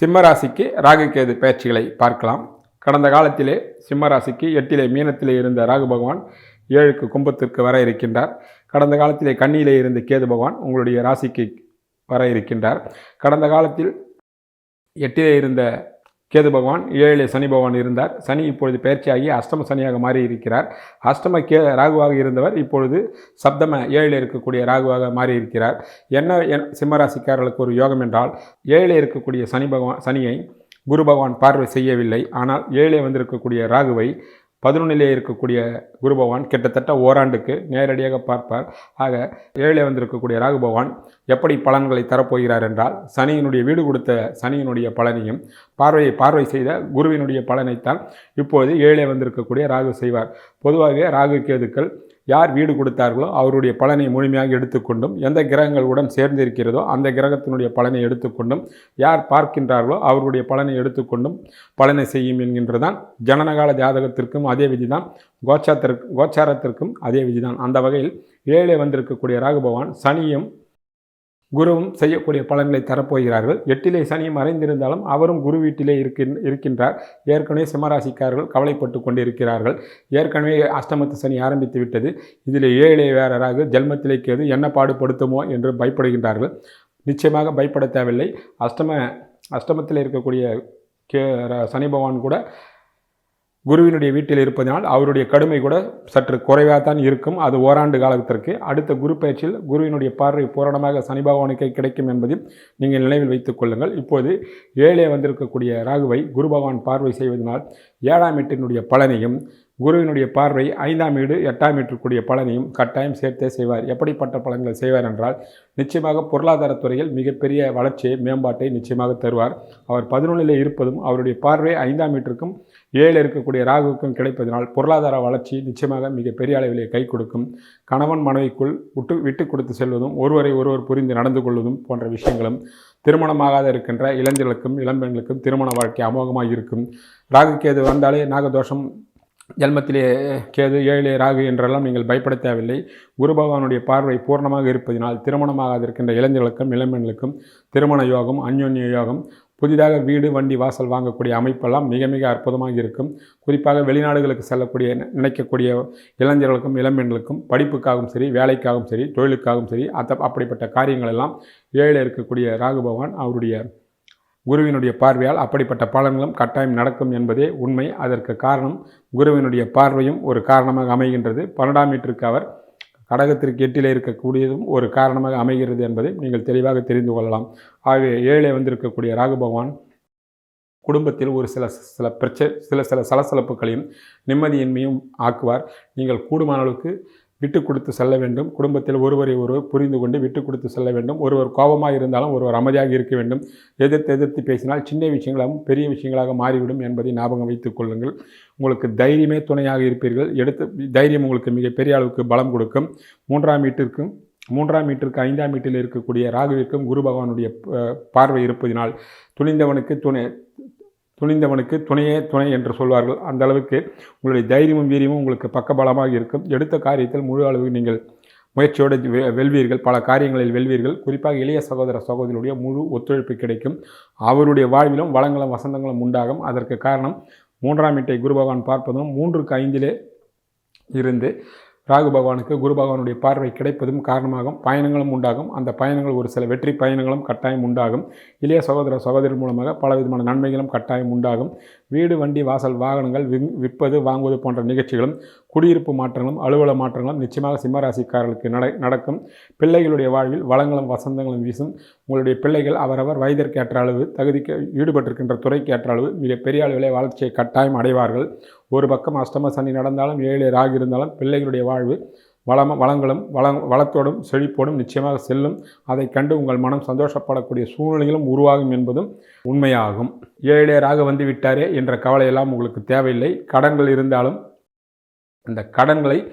சிம்மராசிக்கு ராகு கேது பயிற்சிகளை பார்க்கலாம். கடந்த காலத்திலே சிம்மராசிக்கு எட்டிலே மீனத்திலே இருந்த ராகு பகவான் ஏழுக்கு கும்பத்திற்கு வர இருக்கின்றார். கடந்த காலத்திலே கண்ணியிலே இருந்த கேது பகவான் உங்களுடைய ராசிக்கு வர இருக்கின்றார். கடந்த காலத்தில் எட்டிலே இருந்த கேது பகவான் ஏழிலே சனி பகவான் இருந்தார். சனி இப்பொழுது பயிற்சியாகி அஷ்டம சனியாக மாறி இருக்கிறார் அஷ்டம கே ராகுவாக இருந்தவர் இப்பொழுது சப்தம ஏழில் இருக்கக்கூடிய ராகுவாக மாறி இருக்கிறார் என்ன என் சிம்மராசிக்காரர்களுக்கு ஒரு யோகம் என்றால் ஏழில் இருக்கக்கூடிய சனி பகவான் சனியை குரு பகவான் பார்வை செய்யவில்லை. ஆனால் ஏழிலே வந்திருக்கக்கூடிய ராகுவை பதினொன்னிலே இருக்கக்கூடிய குரு பகவான் கிட்டத்தட்ட ஓராண்டுக்கு நேரடியாக பார்ப்பார். ஆக ஏழிலே வந்திருக்கக்கூடிய ராகு பகவான் எப்படி பலன்களை தரப்போகிறார் என்றால் சனியினுடைய வீடு கொடுத்த சனியினுடைய பலனையும் பார்வையை பார்வை செய்த குருவினுடைய பலனைத்தான் இப்போது ஏழிலே வந்திருக்கக்கூடிய ராகு செய்வார். பொதுவாகவே ராகு கேதுக்கள் யார் வீடு கொடுத்தார்களோ அவருடைய பலனை முழுமையாக எடுத்துக்கொண்டும் எந்த கிரகங்களுடன் சேர்ந்து இருக்கிறதோ அந்த கிரகத்தினுடைய பலனை எடுத்துக்கொண்டும் யார் பார்க்கின்றார்களோ அவருடைய பலனை எடுத்துக்கொண்டும் பலனை செய்யும் என்கின்றதான் ஜனனகால ஜாதகத்திற்கும் அதே விதிதான் கோச்சாரத்திற்கு கோச்சாரத்திற்கும் அதே விதிதான். அந்த வகையில் ஏழே வந்திருக்கக்கூடிய ராகு பகவான் சனியும் குருவும் செய்யக்கூடிய பலன்களை தரப்போகிறார்கள். எட்டிலே சனி மறைந்திருந்தாலும் அவரும் குரு வீட்டிலே இருக்கின் இருக்கின்றார். ஏற்கனவே சிம்மராசிக்காரர்கள் கவலைப்பட்டு கொண்டிருக்கிறார்கள். ஏற்கனவே அஷ்டமத்து சனி ஆரம்பித்து விட்டது. இதில் ஏழே வேறராக ஜென்மத்திலே கேது என்ன பாடுபடுத்துமோ என்று பயப்படுகின்றார்கள். நிச்சயமாக பயப்பட தேவையில்லை. அஷ்டம அஷ்டமத்தில் இருக்கக்கூடிய கே சனி பகவான் கூட குருவினுடைய வீட்டில் இருப்பதனால் அவருடைய கடுமை கூட சற்று குறைவாக தான் இருக்கும். அது ஓராண்டு காலத்திற்கு. அடுத்த குரு பயிற்சியில் குருவினுடைய பார்வை பூரணமாக சனி பகவானுக்கு கிடைக்கும் என்பதையும் நீங்கள் நினைவில் வைத்துக் கொள்ளுங்கள். இப்போது ஏழே வந்திருக்கக்கூடிய ராகுவை குரு பகவான் பார்வை செய்வதனால் ஏழாம் எட்டினுடைய பலனையும் குருவினுடைய பார்வை ஐந்தாம் வீடு எட்டாம் வீட்டிற்குரிய பலனையும் கட்டாயம் சேர்த்தே செய்வார். எப்படிப்பட்ட பலன்கள் செய்வார் என்றால் நிச்சயமாக பொருளாதாரத்துறையில் மிகப்பெரிய வளர்ச்சியை மேம்பாட்டை நிச்சயமாக தருவார். அவர் பதினொன்றில் இருப்பதும் அவருடைய பார்வை ஐந்தாம் வீட்டிற்கும் ஏழு இருக்கக்கூடிய ராகுவுக்கும் கிடைப்பதனால் பொருளாதார வளர்ச்சி நிச்சயமாக மிகப்பெரிய அளவிலே கை கொடுக்கும். கணவன் மனைவிக்குள் விட்டு விட்டு கொடுத்து செல்வதும் ஒருவரை ஒருவர் புரிந்து நடந்து கொள்வதும் போன்ற விஷயங்களும் திருமணமாகாத இருக்கின்ற இளைஞர்களுக்கும் இளம்பெண்களுக்கும் திருமண வாழ்க்கை அமோகமாக இருக்கும். ராகு கேது வந்தாலே நாகதோஷம் ஜென்மத்திலே கேது ஏழு ராகு என்றெல்லாம் நீங்கள் பயப்பட தேவையில்லை. குரு பகவானுடைய பார்வை பூர்ணமாக இருப்பதினால் திருமணமாகாதிருக்கின்ற இளைஞர்களுக்கும் இளம்பெண்களுக்கும் திருமண யோகம் அந்யோன்ய யோகம் புதிதாக வீடு வண்டி வாசல் வாங்கக்கூடிய அமைப்பெல்லாம் மிக மிக அற்புதமாக இருக்கும். குறிப்பாக வெளிநாடுகளுக்கு செல்லக்கூடிய நினைக்கக்கூடிய இளைஞர்களுக்கும் இளம்பெண்களுக்கும் படிப்புக்காகவும் சரி வேலைக்காகவும் சரி தொழிலுக்காகவும் சரி அத்த அப்படிப்பட்ட காரியங்கள் எல்லாம் ஏழில் இருக்கக்கூடிய ராகு பகவான் அவருடைய குருவினுடைய பார்வையால் அப்படிப்பட்ட பலன்களும் கட்டாயம் நடக்கும் என்பதே உண்மை. அதற்கு காரணம் குருவினுடைய பார்வையும் ஒரு காரணமாக அமைகின்றது. பன்னெண்டாம் மீட்டருக்கு அவர் கடகத்திற்கு எட்டிலே இருக்கக்கூடியதும் ஒரு காரணமாக அமைகிறது என்பதை நீங்கள் தெளிவாக தெரிந்து கொள்ளலாம். ஆகவே ஏழை வந்திருக்கக்கூடிய ராகு பகவான் குடும்பத்தில் ஒரு சில சில பிரச்ச சில சில சலசலப்புகளையும் நிம்மதியின்மையும் ஆக்குவார். நீங்கள் கூடுமான அளவுக்கு விட்டு கொடுத்து செல்ல வேண்டும். குடும்பத்தில் ஒருவரை ஒருவர் புரிந்து கொண்டு விட்டு கொடுத்து செல்ல வேண்டும். ஒருவர் கோபமாக இருந்தாலும் ஒருவர் அமைதியாக இருக்க வேண்டும். எதிர்த்து எதிர்த்து பேசினால் சின்ன விஷயங்களாகவும் பெரிய விஷயங்களாக மாறிவிடும் என்பதை ஞாபகம் வைத்துக் கொள்ளுங்கள். உங்களுக்கு தைரியமே துணையாக இருப்பீர்கள். எடுத்து தைரியம் உங்களுக்கு மிகப்பெரிய அளவுக்கு பலம் கொடுக்கும். மூன்றாம் வீட்டிற்கும் மூன்றாம் வீட்டிற்கு ஐந்தாம் வீட்டில் இருக்கக்கூடிய ராகுவிற்கும் குரு பகவானுடைய பார்வை இருப்பதினால் துணிந்தவனுக்கு துணை துணிந்தவனுக்கு துணையே துணை என்று சொல்வார்கள். அந்த அளவுக்கு உங்களுடைய தைரியமும் வீரியமும் உங்களுக்கு பக்கபலமாக இருக்கும். எடுத்த காரியத்தில் முழு அளவு நீங்கள் முயற்சியோடு வெல்வீர்கள். பல காரியங்களில் வெல்வீர்கள். குறிப்பாக இளைய சகோதர சகோதரியுடைய முழு ஒத்துழைப்பு கிடைக்கும். அவருடைய வாழ்விலும் வளங்களும் வசந்தங்களும் உண்டாகும். அதற்கு காரணம் மூன்றாம் வீட்டை குரு பகவான் பார்ப்பதும் மூன்றுக்கு ஐந்திலே இருந்து ராகு பகவானுக்கு குரு பகவானுடைய பார்வை கிடைப்பதும் காரணமாகும். பயணங்களும் உண்டாகும். அந்த பயணங்கள் ஒரு சில வெற்றி பயணங்களும் கட்டாயம் உண்டாகும். இளைய சகோதர சகோதரர் மூலமாக பல விதமான நன்மைகளும் கட்டாயம் உண்டாகும். வீடு வண்டி வாசல் வாகனங்கள் விற்பது வாங்குவது போன்ற நிகழ்ச்சிகளும் குடியிருப்பு மாற்றங்களும் அலுவல மாற்றங்களும் நிச்சயமாக சிம்மராசிக்காரர்களுக்கு நட நடக்கும். பிள்ளைகளுடைய வாழ்வில் வளங்களும் வசந்தங்களும் வீசும். உங்களுடைய பிள்ளைகள் அவரவர் வயதிற்கேற்ற அளவு தகுதிக்கு ஈடுபட்டிருக்கின்ற துறைக்கு ஏற்ற அளவு மிக பெரிய அளவிலே வளர்ச்சியை கட்டாயம் அடைவார்கள். ஒரு பக்கம் அஷ்டம சனி நடந்தாலும் ஏழு ராகி இருந்தாலும் பிள்ளைகளுடைய வாழ்வு வளம வளங்களும் வள வளத்தோடும் செழிப்போடும் நிச்சயமாக செல்லும். அதை கண்டு உங்கள் மனம் சந்தோஷப்படக்கூடிய சூழ்நிலைகளும் உருவாகும் என்பதும் உண்மையாகும். ஏழையராக வந்து விட்டாரே என்ற கவலையெல்லாம் உங்களுக்கு தேவையில்லை. கடன்கள் இருந்தாலும் அந்த கடன்களை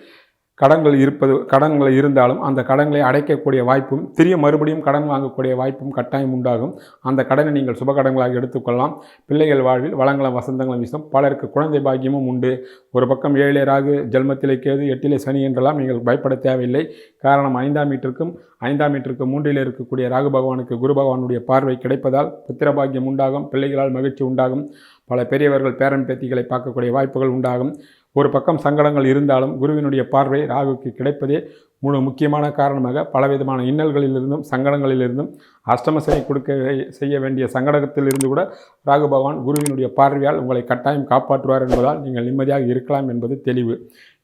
கடன்கள் இருப்பது கடன்கள் இருந்தாலும் அந்த கடன்களை அடைக்கக்கூடிய வாய்ப்பும் திரிய மறுபடியும் கடன் வாங்கக்கூடிய வாய்ப்பும் கட்டாயம் உண்டாகும். அந்த கடனை நீங்கள் சுப கடன்களாக எடுத்துக்கொள்ளலாம். பிள்ளைகள் வாழ்வில் வளங்களும் வசந்தங்களும் வீசும். பலருக்கு குழந்தை பாக்கியமும் உண்டு. ஒரு பக்கம் ஏழே ராகு ஜென்மத்திலே கேது எட்டிலே சனி என்றெல்லாம் நீங்கள் பயப்பட தேவையில்லை. காரணம் ஐந்தாம் மீட்டருக்கும் ஐந்தாம் மீட்டருக்கு மூன்றில் இருக்கக்கூடிய ராகு பகவானுக்கு குரு பகவானுடைய பார்வை கிடைப்பதால் புத்திர பாக்கியம் உண்டாகும். பிள்ளைகளால் மகிழ்ச்சி உண்டாகும். பல பெரியவர்கள் பேரன் பேத்திகளை பார்க்கக்கூடிய வாய்ப்புகள் உண்டாகும். ஒரு பக்கம் சங்கடங்கள் இருந்தாலும் குருவினுடைய பார்வை ராகுக்கு கிடைப்பதே முழு முக்கியமான காரணமாக பலவிதமான இன்னல்களிலிருந்தும் சங்கடங்களிலிருந்தும் அஷ்டமசனை கொடுக்க செய்ய வேண்டிய சங்கடத்திலிருந்து கூட ராகு பகவான் குருவினுடைய பார்வையால் உங்களை கட்டாயம் காப்பாற்றுவார் என்பதால் நீங்கள் நிம்மதியாக இருக்கலாம் என்பது தெளிவு.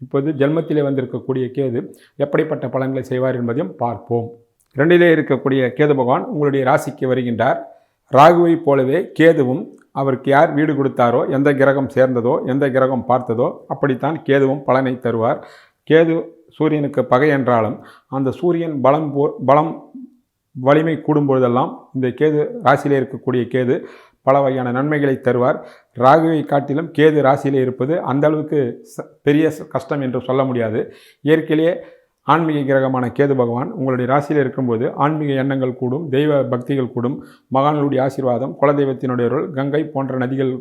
இப்போது ஜென்மத்திலே வந்திருக்கக்கூடிய கேது எப்படிப்பட்ட பலன்களை செய்வார் என்பதையும் பார்ப்போம். இரண்டிலே இருக்கக்கூடிய கேது பகவான் உங்களுடைய ராசிக்கு வருகின்றார். ராகுவைப் போலவே கேதுவும் அவருக்கு யார் வீடு கொடுத்தாரோ எந்த கிரகம் சேர்ந்ததோ எந்த கிரகம் பார்த்ததோ அப்படித்தான் கேதுவும் பலனை தருவார். கேது சூரியனுக்கு பகை என்றாலும் அந்த சூரியன் பலம் போ பலம் வலிமை கூடும் பொழுதெல்லாம் இந்த கேது ராசியிலே இருக்கக்கூடிய கேது பல வகையான நன்மைகளை தருவார். ராகுவை காட்டிலும் கேது ராசியிலே இருப்பது அந்த அளவுக்கு ச- பெரிய கஷ்டம் என்று சொல்ல முடியாது. இயற்கையிலேயே ஆன்மீக கிரகமான கேது பகவான் உங்களுடைய ராசியில் இருக்கும்போது ஆன்மீக எண்ணங்கள் கூடும் தெய்வ பக்திகள் கூடும் மகான்களுடைய ஆசீர்வாதம் குலதெய்வத்தினுடைய அருள் கங்கை போன்ற நதிகள்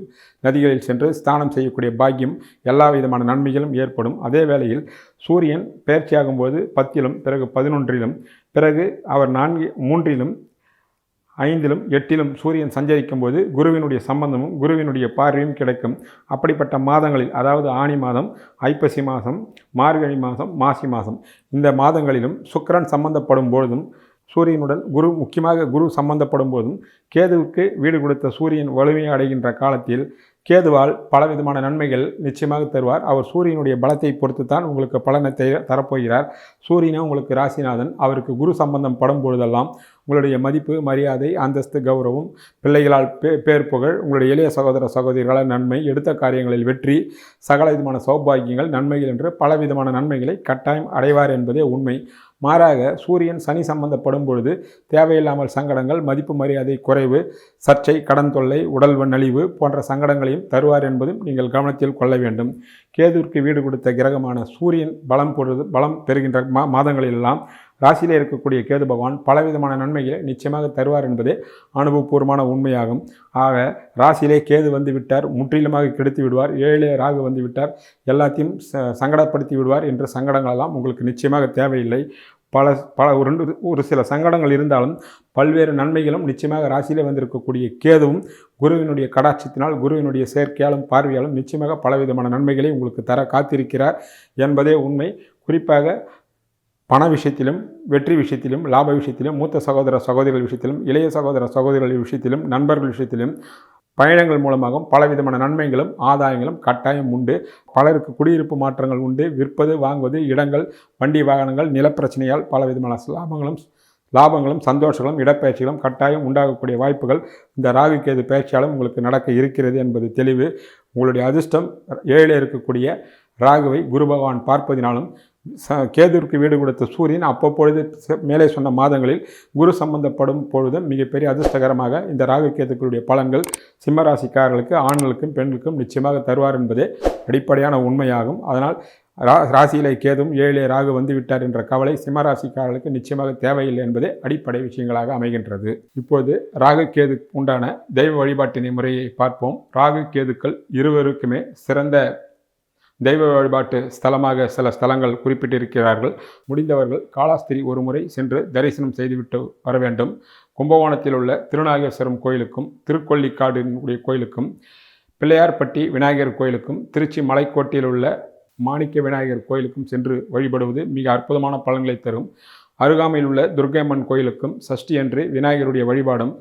நதிகளில் சென்று ஸ்தானம் செய்யக்கூடிய பாக்கியம் எல்லா விதமான நன்மைகளும் ஏற்படும். அதே வேளையில் சூரியன் பயிற்சியாகும்போது பத்திலும் பிறகு பதினொன்றிலும் பிறகு அவர் நான்கு மூன்றிலும் ஐந்திலும் எட்டிலும் சூரியன் சஞ்சரிக்கும் போது குருவினுடைய சம்பந்தமும் குருவினுடைய பார்வையும் கிடைக்கும். அப்படிப்பட்ட மாதங்களில் அதாவது ஆனி மாதம் ஐப்பசி மாதம் மார்கழி மாதம் மாசி மாதம் இந்த மாதங்களிலும் சுக்கிரன் சம்பந்தப்படும் பொழுதும் சூரியனுடன் குரு முக்கியமாக குரு சம்பந்தப்படும் போதும் கேதுவுக்கு வீடு கொடுத்த சூரியன் வலிமையை அடைகின்ற காலத்தில் கேதுவால் பலவிதமான நன்மைகள் நிச்சயமாக தருவார். அவர் சூரியனுடைய பலத்தை பொறுத்து தான் உங்களுக்கு பலனை தெ- தரப்போகிறார். சூரியனே உங்களுக்கு ராசிநாதன். அவருக்கு குரு சம்பந்தம் படும் பொழுதெல்லாம் உங்களுடைய மதிப்பு மரியாதை அந்தஸ்து கௌரவம் பிள்ளைகளால் பே பேர் புகழ் உங்களுடைய இளைய சகோதர சகோதரிகளால் நன்மை எடுத்த காரியங்களில் வெற்றி சகல விதமான சௌபாகியங்கள் நன்மைகள் என்று பலவிதமான நன்மைகளை கட்டாயம் அடைவார் என்பதே உண்மை. மாறாக சூரியன் சனி சம்பந்தப்படும் பொழுது தேவையில்லாமல் சங்கடங்கள் மதிப்பு மரியாதை குறைவு சர்ச்சை கடன் தொல்லை உடல் நலிவு போன்ற சங்கடங்களையும் தருவார் என்பதும் நீங்கள் கவனத்தில் கொள்ள வேண்டும். கேதுவிற்கு வீடு கொடுத்த கிரகமான சூரியன் பலம் பொழுது பலம் பெறுகின்ற மா மாதங்களிலெல்லாம் ராசியிலே இருக்கக்கூடிய கேது பகவான் பலவிதமான நன்மைகளை நிச்சயமாக தருவார் என்பதே அனுபவபூர்வமான உண்மையாகும். ஆக ராசியிலே கேது வந்து விட்டார் முற்றிலுமாக கெடுத்து விடுவார் ஏழே ராகு வந்து விட்டார் எல்லாத்தையும் ச- சங்கடப்படுத்தி விடுவார் என்ற சங்கடங்களெல்லாம் உங்களுக்கு நிச்சயமாக தேவையில்லை. பல பல ஒரு ஒரு சில சங்கடங்கள் இருந்தாலும் பல்வேறு நன்மைகளும் நிச்சயமாக ராசியிலே வந்திருக்கக்கூடிய கேதுவும் குருவினுடைய கடாட்சத்தினால் குருவினுடைய சேர்க்கையாலும் பார்வையாலும் நிச்சயமாக பலவிதமான நன்மைகளை உங்களுக்கு தர காத்திருக்கிறார் என்பதே உண்மை. குறிப்பாக பண விஷயத்திலும் வெற்றி விஷயத்திலும் லாப விஷயத்திலும் மூத்த சகோதர சகோதரிகள் விஷயத்திலும் இளைய சகோதர சகோதரிகள் விஷயத்திலும் நண்பர்கள் விஷயத்திலும் பயணங்கள் மூலமாகவும் பலவிதமான நன்மைகளும் ஆதாயங்களும் கட்டாயம் உண்டு. பலருக்கு குடியிருப்பு மாற்றங்கள் உண்டு. விற்பது வாங்குவது இடங்கள் வண்டி வாகனங்கள் நிலப்பிரச்சனையால் பலவிதமான லாபங்களும் லாபங்களும் சந்தோஷங்களும் இடப்பெயர்ச்சிகளும் கட்டாயம் உண்டாகக்கூடிய வாய்ப்புகள் இந்த ராகு கேது பயிற்சியாலும் உங்களுக்கு நடக்க இருக்கிறது என்பது தெளிவு. உங்களுடைய அதிர்ஷ்டம் ஏழில் இருக்கக்கூடிய ராகுவை குரு பகவான் பார்ப்பதினாலும் ச கேதுவிற்கு வீடு கொடுத்த சூரியன் அப்பப்பொழுது மேலே சொன்ன மாதங்களில் குரு சம்பந்தப்படும் பொழுதும் மிகப்பெரிய அதிர்ஷ்டகரமாக இந்த ராகு கேதுக்களுடைய பலன்கள் சிம்மராசிக்காரர்களுக்கு ஆண்களுக்கும் பெண்களுக்கும் நிச்சயமாக தருவார் என்பதே அடிப்படையான உண்மையாகும். அதனால் ரா ராசியிலே கேதும் ஏழிலே ராகு வந்து விட்டார் என்ற கவலை சிம்மராசிக்காரர்களுக்கு நிச்சயமாக தேவையில்லை என்பதே அடிப்படை விஷயங்களாக அமைகின்றது. இப்போது ராகு கேது உண்டான தெய்வ வழிபாட்டினை முறையை பார்ப்போம். ராகு கேதுக்கள் இருவருக்குமே சிறந்த தெய்வ வழிபாட்டு ஸ்தலமாக சில ஸ்தலங்கள் குறிப்பிட்டிருக்கிறார்கள். முடிந்தவர்கள் காலாஸ்திரி ஒரு முறை சென்று தரிசனம் செய்துவிட்டு வர வேண்டும். கும்பகோணத்தில் உள்ள திருநாகேஸ்வரம் கோயிலுக்கும் திருக்கொள்ளிக்காடினுடைய கோயிலுக்கும் பிள்ளையார்பட்டி விநாயகர் கோயிலுக்கும் திருச்சி மலைக்கோட்டையில் உள்ள மாணிக்க விநாயகர் கோயிலுக்கும் சென்று வழிபடுவது மிக அற்புதமான பலன்களை தரும். அருகாமையில் உள்ள துர்கையம்மன் கோயிலுக்கும் சஷ்டி அன்று விநாயகருடைய வழிபாடும்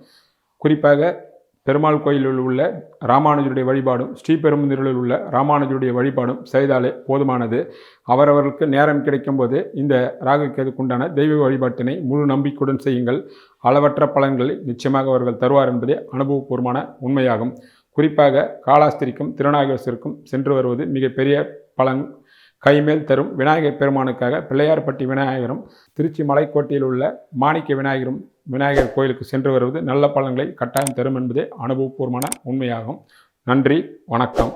குறிப்பாக பெருமாள் கோயிலில் உள்ள ராமானுஜருடைய வழிபாடும் ஸ்ரீபெரும்புதூரில் உள்ள ராமானுஜருடைய வழிபாடும் செய்தாலே போதுமானது. அவரவர்களுக்கு நேரம் கிடைக்கும்போது இந்த ராகுக்கேதுக்குண்டான தெய்வ வழிபாட்டினை முழு நம்பிக்கையுடன் செய்யுங்கள். அளவற்ற பலன்களை நிச்சயமாக அவர்கள் தருவார் என்பதே அனுபவபூர்வமான உண்மையாகும். குறிப்பாக காலாஸ்திரிக்கும் திருநாகேஸ்வருக்கும் சென்று வருவது மிகப்பெரிய பலன். கைமேல் தரும் விநாயகர் பெருமானுக்காக பிள்ளையார்பட்டி விநாயகரும் திருச்சி மலைக்கோட்டையில் உள்ள மாணிக்க விநாயகரும் விநாயகர் கோயிலுக்கு சென்று வருவது நல்ல பலன்களை கட்டாயம் தரும் என்பதே அனுபவபூர்வமான உண்மையாகும். நன்றி வணக்கம்.